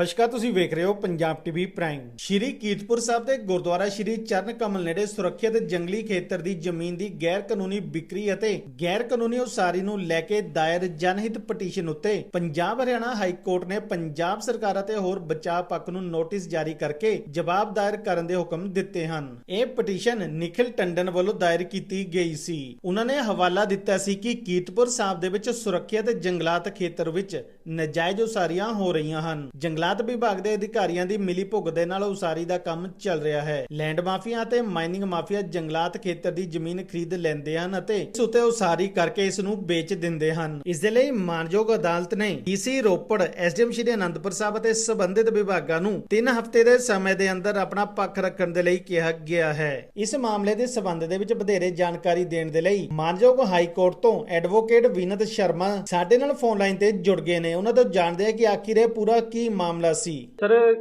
ਨਮਸਕਾਰ, ਤੁਸੀਂ ਵੇਖ ਰਹੇ ਹੋ ਪੰਜਾਬ ਟੀਵੀ ਪ੍ਰਾਈਮ। ਸ਼੍ਰੀ ਕੀਰਤਪੁਰ ਸਾਹਿਬ ਦੇ ਗੁਰਦੁਆਰਾ ਸ਼੍ਰੀ ਚਰਨ ਕਮਲ ਨੇੜੇ ਸੁਰੱਖਿਅਤ ਜੰਗਲੀ ਖੇਤਰ ਦੀ ਜ਼ਮੀਨ ਦੀ ਗੈਰ ਕਾਨੂੰਨੀ ਵਿਕਰੀ ਅਤੇ ਗੈਰ ਕਾਨੂੰਨੀ ਉਸਾਰੀ ਨੂੰ ਲੈ ਕੇ ਦਾਇਰ ਜਨਹਿਤ ਪਟੀਸ਼ਨ ਉੱਤੇ ਪੰਜਾਬ ਹਰਿਆਣਾ ਹਾਈ ਕੋਰਟ ਨੇ ਪੰਜਾਬ ਸਰਕਾਰ ਅਤੇ ਹੋਰ ਬਚਾਅ ਪੱਖ ਨੂੰ ਨੋਟਿਸ ਜਾਰੀ ਕਰਕੇ ਜਵਾਬ ਦਾਇਰ ਕਰਨ ਦੇ ਹੁਕਮ ਦਿੱਤੇ ਹਨ। ਇਹ ਪਟੀਸ਼ਨ ਨਿਖਿਲ ਟੰਡਨ ਵੱਲੋਂ ਦਾਇਰ ਕੀਤੀ ਗਈ ਸੀ। ਉਹਨਾਂ ਨੇ ਹਵਾਲਾ ਦਿੱਤਾ ਸੀ ਕਿ ਕੀਰਤਪੁਰ ਸਾਹਿਬ ਦੇ ਵਿੱਚ ਸੁਰੱਖਿਅਤ ਜੰਗਲਾਤ ਖੇਤਰ ਵਿੱਚ ਨਜਾਇਜ਼ ਉਸਾਰੀਆਂ ਹੋ ਰਹੀਆਂ ਹਨ। ਜੰਗਲਾਤ ਵਿਭਾਗ ਦੇ ਅਧਿਕਾਰੀਆਂ ਦੀ ਮਿਲੀ ਭੁਗਤ ਦੇ ਨਾਲ ਉਸਾਰੀ ਦਾ ਕੰਮ ਚੱਲ ਰਿਹਾ ਹੈ। ਲੈਂਡ ਮਾਫੀਆ ਅਤੇ ਮਾਈਨਿੰਗ ਮਾਫੀਆ ਜੰਗਲਾਤ ਖੇਤਰ ਦੀ ਜ਼ਮੀਨ ਖਰੀਦ ਲੈਂਦੇ ਹਨ ਅਤੇ ਇਸ ਉੱਤੇ ਉਸਾਰੀ ਕਰਕੇ ਇਸ ਨੂੰ ਵੇਚ ਦਿੰਦੇ ਹਨ। ਇਸ ਦੇ ਲਈ ਮਾਨਯੋਗ ਅਦਾਲਤ ਨੇ ਡੀਸੀ ਰੋਪੜ ਐਸਡੀਐਮ ਸ਼੍ਰੀ ਅਨੰਦਪੁਰ ਸਾਹਿਬ ਅਤੇ ਸੰਬੰਧਿਤ ਵਿਭਾਗਾਂ ਨੂੰ 3 ਹਫ਼ਤੇ ਦੇ ਸਮੇਂ ਦੇ ਅੰਦਰ ਆਪਣਾ ਪੱਖ ਰੱਖਣ ਦੇ ਲਈ ਕਿਹਾ ਗਿਆ ਹੈ। ਇਸ ਮਾਮਲੇ ਦੇ ਸਬੰਧ ਦੇ ਵਿੱਚ ਵਧੇਰੇ ਜਾਣਕਾਰੀ ਦੇਣ ਦੇ ਲਈ ਮਾਨਯੋਗ ਹਾਈ ਕੋਰਟ ਤੋਂ ਐਡਵੋਕੇਟ ਵਿਨਤ ਸ਼ਰਮਾ ਸਾਡੇ ਨਾਲ ਫੋਨ ਲਾਈਨ ਤੇ ਜੁੜ ਗਏ ਨੇ। ਉਹਨਾਂ ਤੋਂ ਜਾਣਦੇ ਆ ਕਿ ਆਖਿਰ ਇਹ ਪੂਰਾ ਕੀ ਮਾਮਲਾ ਸੀ। ਸਰ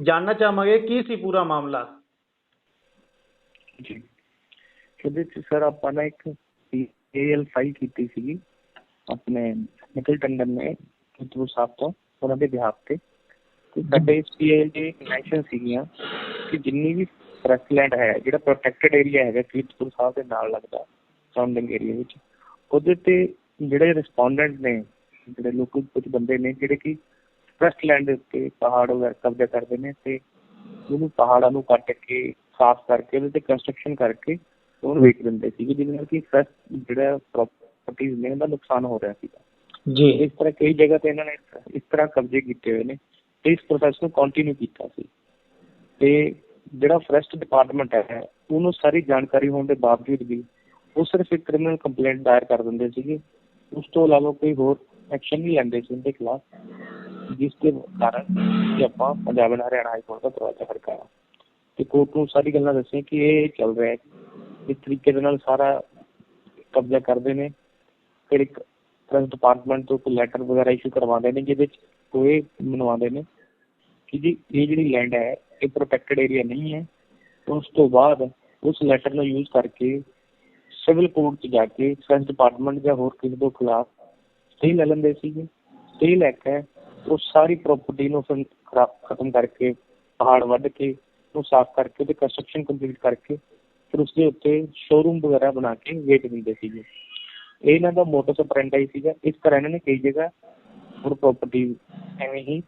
ਜਾਨਣਾ ਚਾਹਾਂਗੇ ਕੀ ਸੀ ਪੂਰਾ ਮਾਮਲਾ? ਜੀ। ਇਹਦੇ ਚ ਸਰ ਆਪਾਂ ਨੇ ਇੱਕ ਏਐਲ ਫਾਈਲ ਕੀਤੀ ਸੀਗੀ ਆਪਣੇ ਨਿਕਲ ਟੰਡਨ ਨੇ ਕਿਤੂ ਸਾਹਿਬ ਤੋਂ ਉਹਨਾਂ ਦੇ ਬਿਹਾਫ ਤੇ। ਤੇ ਸਾਡੇ ਇਸ ਪੀਐਲ ਦੇ ਮੈਂਸ਼ਨ ਸੀਗੀਆਂ ਕਿ ਜਿੰਨੀ ਵੀ ਫਰੈਸਲੈਂਡ ਹੈ ਜਿਹੜਾ ਪ੍ਰੋਟੈਕਟਡ ਏਰੀਆ ਹੈਗਾ ਕੀਰਤਪੁਰ ਸਾਹਿਬ ਦੇ ਨਾਲ ਲੱਗਦਾ ਸਰਾਊਂਡਿੰਗ ਏਰੀਆ ਵਿੱਚ। ਉਹਦੇ ਤੇ ਜਿਹੜੇ ਰਿਸਪੋਂਡੈਂਟ ਨੇ ਜਿਹੜੇ ਲੋਕਲ ਕੁਝ ਬੰਦੇ ਨੇ ਜਿਹੜੇ ਕਿ ਫਰੈਸਲੈਂਡ ਦੇ ਉੱਤੇ ਪਹਾੜ ਵਗੈਰਾ ਕਬਜ਼ਾ ਕਰਦੇ ਨੇ ਤੇ ਉਹਨੂੰ ਪਹਾੜਾਂ ਨੂੰ ਕੱਟ ਕੇ ਸਾਫ਼ ਕਰਕੇ ਉਹਦੇ ਤੇ ਕੰਸਟਰਕਸ਼ਨ ਕਰਕੇ ਉਹਨੂੰ ਵੇਚ ਦਿੰਦੇ ਸੀ ਜਿਹਦੇ ਨਾਲ ਕਿ ਫਰੈਸ਼ ਜਿਹੜਾ ਪ੍ਰਾਪਰਟੀਆਂ ਨੇ ਉਹਦਾ ਨੁਕਸਾਨ ਹੋ ਰਿਹਾ ਸੀਗਾ। ਜੀ। ਇਸ ਤਰ੍ਹਾਂ ਕਈ ਜਗ੍ਹਾ ਤੇ ਇਹਨਾਂ ਨੇ ਇਸ ਤਰ੍ਹਾਂ ਕਬਜ਼ੇ ਕੀਤੇ ਹੋਏ ਨੇ ਤੇ ਇਸ ਪ੍ਰੋਸੈਸ ਨੂੰ ਕੰਟੀਨਿਊ ਕੀਤਾ ਸੀ। ਤੇ ਜਿਹੜਾ ਫੋਰੈਸਟ ਡਿਪਾਰਟਮੈਂਟ ਹੈ ਉਹਨੂੰ ਸਾਰੀ ਜਾਣਕਾਰੀ ਹੋਣ ਦੇ ਬਾਵਜੂਦ ਵੀ ਉਹ ਸਿਰਫ ਇੱਕ ਕ੍ਰਿਮੀਨਲ ਕੰਪਲੇਂਟ ਦਾਇਰ ਕਰ ਦਿੰਦੇ ਸੀਗੇ। ਉਸ ਤੋਂ ਇਲਾਵਾ ਕੋਈ ਹੋਰ ਐਕਸ਼ਨ ਨਹੀਂ ਲੈਂਦੇ ਸੀ ਉਹਦੇ ਖਿਲਾਫ। ਜਿਸ ਦੇ ਕਾਰਨ ਕਿ ਆਪਾਂ Punjab and Haryana high court ਦਾ ਦਰਵਾਜ਼ਾ ਖੜਕਾਇਆ ਤੇ ਕੋਰਟ ਨੂੰ ਸਾਰੀ ਗੱਲਾਂ ਦੱਸੀਆਂ ਕਿ ਇਹ ਚੱਲ ਰਿਹਾ ਹੈ ਇਸ ਤਰੀਕੇ ਦੇ ਨਾਲ ਸਾਰਾ ਕਬਜ਼ਾ ਕਰਦੇ ਨੇ ਫਿਰ ਇੱਕ ਪ੍ਰੈਸ ਡਿਪਾਰਟਮੈਂਟ ਤੋਂ ਕੋਈ ਲੈਟਰ ਵਗੈਰਾ ਇਸ਼ੂ ਕਰਵਾਉਂਦੇ ਨੇ ਜਿਹਦੇ ਵਿੱਚ ਕੋਈ ਮਨਵਾਉਂਦੇ ਨੇ ਕਿ ਜੀ ਇਹ ਜਿਹੜੀ ਲੈਂਡ ਹੈ ਇਹ ਪ੍ਰੋਟੈਕਟਡ ਏਰੀਆ ਨਹੀਂ ਹੈ ਉਸ ਤੋਂ ਬਾਅਦ ਉਸ ਲੈਟਰ ਨੂੰ ਯੂਜ਼ ਕਰਕੇ ਸਿਵਲ ਕੋਰਟ 'ਚ ਜਾ ਕੇ ਪ੍ਰੈਸ ਡਿਪਾਰਟਮੈਂਟ ਜਾਂ ਹੋਰ ਕਿਸੇ ਦੇ ਖਿਲਾਫ ਸਟੇ ਲੈ ਲੈਂਦੇ ਸੀਗੇ ਸਟੇ ਲੈ ਕੇ ਉਹ ਸਾਰੀ ਪ੍ਰਾਪਰਟੀ ਨੂੰ ਫਿਰ ਖਰਾ- ਖਤਮ ਕਰਕੇ ਪਹਾੜ ਵੱਢ ਕੇ ਉਹ ਸਾਫ਼ ਕਰਕੇ ਤੇ ਕੰਸਟਰਕਸ਼ਨ ਕੰਪਲੀਟ ਕਰਕੇ ਫਿਰ ਉਸ ਦੇ ਉੱਤੇ ਸ਼ੋਰੂਮ ਵਗੈਰਾ ਬਣਾ ਕੇ ਵੇਚ ਦਿੰਦੇ ਸੀਗੇ। ਇਹ ਇਹਨਾਂ ਦਾ ਮੋਟੋ ਆਪਰੈਂਡਾਈ ਸੀਗਾ। ਇਸ ਤਰ੍ਹਾਂ ਇਹਨਾਂ ਨੇ ਕਈ ਜਗ੍ਹਾ ਹੋਰ ਪ੍ਰਾਪਰਟੀ ਐਵੇਂ ਹੀ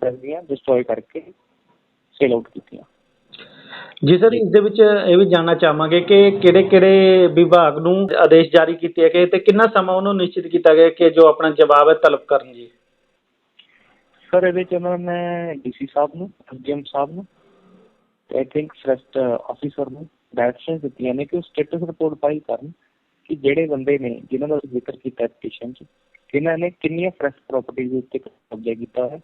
ਕਰਦੀਆਂ ਡਿਸਟਰੋਏ ਕਰਕੇ ਸੇਲ ਆਊਟ ਕੀਤੀਆਂ। ਜੀ ਸਰ ਇਸ ਦੇ ਵਿੱਚ ਇਹ ਵੀ ਜਾਣਨਾ ਚਾਹਾਂਗੇ ਕਿ ਕਿਹੜੇ ਕਿਹੜੇ ਵਿਭਾਗ ਨੂੰ ਆਦੇਸ਼ ਜਾਰੀ ਕੀਤੇ ਗਏ ਤੇ ਕਿੰਨਾ ਸਮਾਂ ਉਹਨੂੰ ਨਿਸ਼ਚਿਤ ਕੀਤਾ ਗਿਆ ਕਿ ਜੋ ਆਪਣਾ ਜਵਾਬ ਹੈ ਤਲਬ ਕਰਨ ਜੀ? ਸਰ ਇਹਦੇ ਚ ਉਹਨਾਂ ਨੇ ਡੀਸੀ ਸਾਹਿਬ ਨੂੰ ਐਸਡੀਐਮ ਸਾਹਿਬ ਨੂੰ ਤੇ ਆਈ ਥਿੰਕ ਫਰੈਸਟ ਆਫੀਸਰ ਨੂੰ ਡਾਇਰੈਕਸ਼ਨ ਦਿੱਤੀਆਂ ਨੇ ਕਿ ਉਹ ਸਟੇਟਸ ਰਿਪੋਰਟ ਫਾਈਲ ਕਰਨ ਕਿ ਜਿਹੜੇ ਬੰਦੇ ਨੇ ਜਿਨ੍ਹਾਂ ਦਾ ਜ਼ਿਕਰ ਕੀਤਾ ਪਟੀਸ਼ਨ ਚ ਕਿ ਇਹਨਾਂ ਨੇ ਕਿੰਨੀਆਂ ਫਰੈਸ਼ ਪ੍ਰਾਪਰਟੀਜ਼ ਉੱਤੇ ਕਬਜ਼ਾ ਕੀਤਾ ਹੈ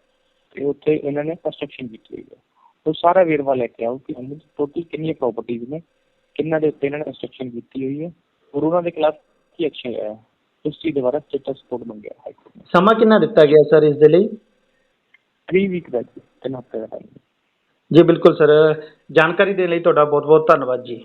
ਤੇ ਉੱਥੇ ਇਹਨਾਂ ਨੇ ਕੰਸਟਰਕਸ਼ਨ ਕੀਤੀ ਹੋਈ ਹੈ ਉਹ ਸਾਰਾ ਵੇਰਵਾ ਲੈ ਕੇ ਆਓ ਕਿ ਉਹਨਾਂ ਦੀ ਟੋਟਲ ਕਿੰਨੀਆਂ ਪ੍ਰਾਪਰਟੀਜ਼ ਨੇ ਕਿੰਨਾਂ ਦੇ ਉੱਤੇ ਇਹਨਾਂ ਨੇ ਕੰਸਟਰਕਸ਼ਨ ਕੀਤੀ ਹੋਈ ਹੈ ਔਰ ਉਹਨਾਂ ਦੇ ਖਿਲਾਫ ਕੀ ਐਕਸ਼ਨ ਲਿਆ ਹੈ ਉਸ ਚੀਜ਼ ਦੇ ਬਾਰੇ ਸਟੇਟਸ ਰਿਪੋਰਟ ਮੰਗਿਆ ਹਾਈ ਕੋਰਟ ਨੇ ਸਮਾਂ ਕਿੰਨਾ ਦਿੱਤਾ ਗਿਆ ਸਰ ਇਸ ਦੇ ਲਈ 3 ਵੀਕ ਦਾ ਜੀ, ਤਿੰਨ ਹਫ਼ਤੇ ਦਾ ਟਾਈਮ ਜੀ ਬਿਲਕੁਲ ਸਰ ਜਾਣਕਾਰੀ ਦੇਣ ਲਈ ਤੁਹਾਡਾ ਬਹੁਤ ਬਹੁਤ ਧੰਨਵਾਦ ਜੀ।